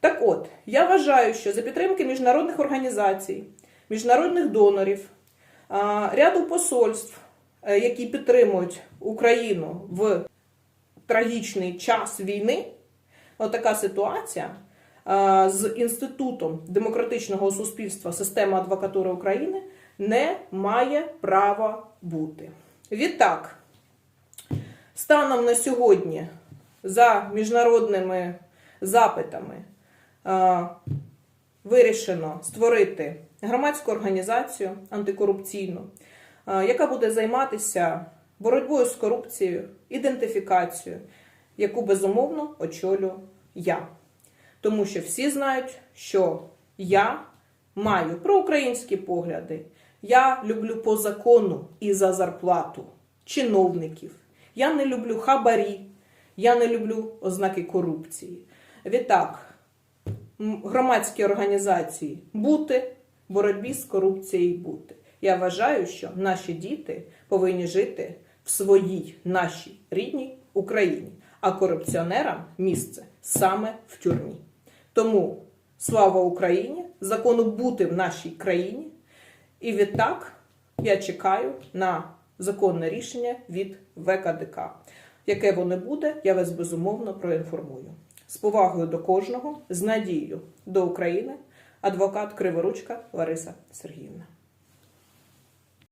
Так от, я вважаю, що за підтримки міжнародних організацій, міжнародних донорів, ряду посольств, е, які підтримують Україну в трагічний час війни, отака ситуація з Інститутом демократичного суспільства системи адвокатури України не має права бути. Відтак, станом на сьогодні, за міжнародними запитами, вирішено створити громадську організацію антикорупційну, е, яка буде займатися боротьбою з корупцією, ідентифікацією, яку безумовно очолю я. Тому що всі знають, що я маю проукраїнські погляди. Я люблю по закону і за зарплату чиновників. Я не люблю хабарі, я не люблю ознаки корупції. Відтак, громадські організації бути, боротьбі з корупцією бути. Я вважаю, що наші діти повинні жити в своїй нашій рідній Україні, а корупціонерам місце саме в тюрмі. Тому слава Україні, закону бути в нашій країні. І відтак я чекаю на законне рішення від ВКДК. Яке воно буде, я вас безумовно проінформую. З повагою до кожного, з надією до України, адвокат Криворучка Лариса Сергіївна.